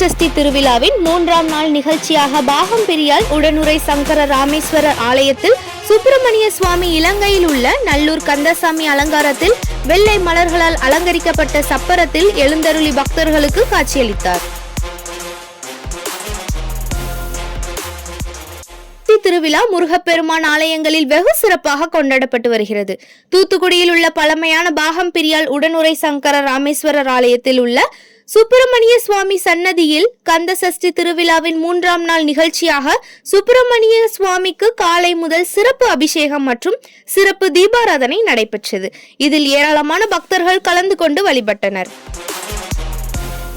சஷ்டி திருவிழாவின் மூன்றாம் நாள் நிகழ்ச்சியாக பாகம் பிரியால் உடனுரை சங்கர ராமேஸ்வரர் ஆலயத்தில் சுப்பிரமணிய சுவாமி இலங்கையில் உள்ள நல்லூர் கந்தசாமி அலங்காரத்தில் வெள்ளை மலர்களால் அலங்கரிக்கப்பட்ட சப்பரத்தில் எழுந்தருளி பக்தர்களுக்கு காட்சியளித்தார். திருவிழா முருகப்பெருமான் ஆலயங்களில் வெகு சிறப்பாக கொண்டாடப்பட்டு வருகிறது. தூத்துக்குடியில் உள்ள பழமையான பாகம் பிரியால் உடனுரை சங்கர ராமேஸ்வரர் ஆலயத்தில் உள்ள சுப்பிரமணிய சுவாமி சன்னதியில் கந்த சஷ்டி திருவிழாவின் மூன்றாம் நாள் நிகழ்ச்சியாக சுப்பிரமணிய சுவாமிக்கு காலை முதல் சிறப்பு அபிஷேகம் மற்றும் சிறப்பு தீபாராதனை நடைபெற்றது. இதில் ஏராளமான பக்தர்கள் கலந்து கொண்டு வழிபட்டனர்.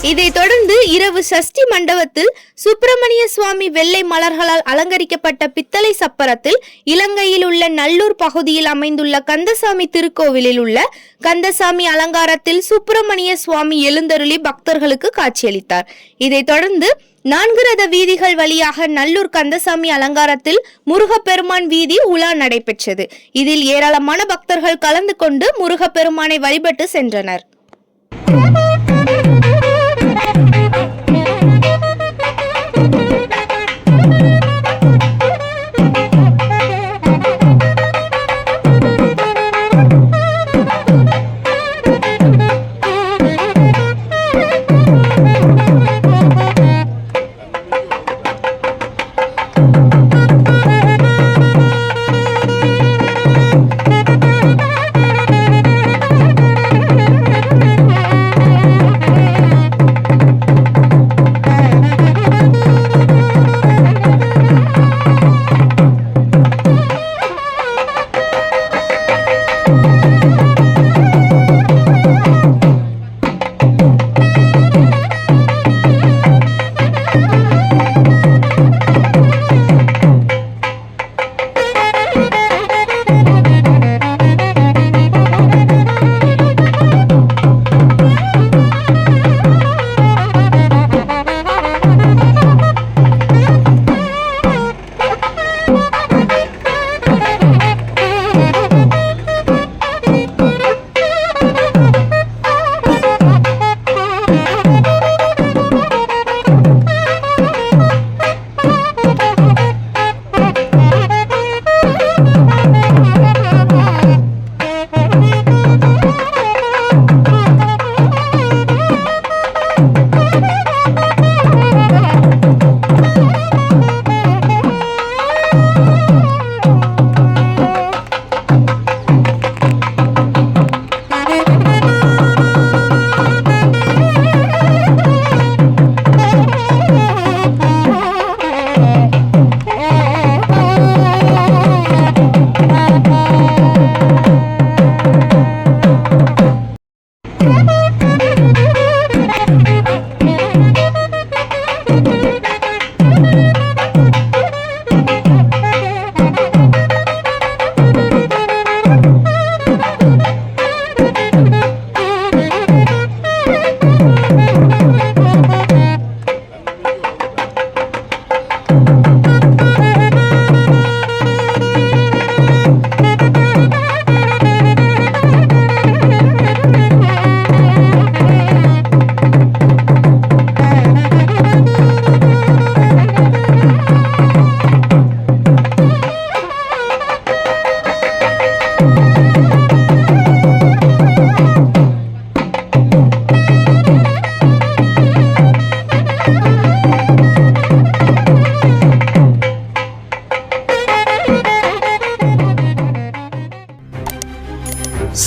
இதைத் தொடர்ந்து இரவு சஷ்டி மண்டபத்தில் சுப்பிரமணிய சுவாமி வெள்ளை மலர்களால் அலங்கரிக்கப்பட்ட பித்தளை சப்பரத்தில் இலங்கையில் உள்ள நல்லூர் பகுதியில் அமைந்துள்ள கந்தசாமி திருக்கோவிலில் உள்ள கந்தசாமி அலங்காரத்தில் சுப்பிரமணிய சுவாமி எழுந்தருளி பக்தர்களுக்கு காட்சியளித்தார். இதைத் தொடர்ந்து நான்கு ரத வீதிகள் வழியாக நல்லூர் கந்தசாமி அலங்காரத்தில் முருகப்பெருமான் வீதி உலா நடைபெற்றது. இதில் ஏராளமான பக்தர்கள் கலந்து கொண்டு முருகப்பெருமானை வழிபட்டு சென்றனர்.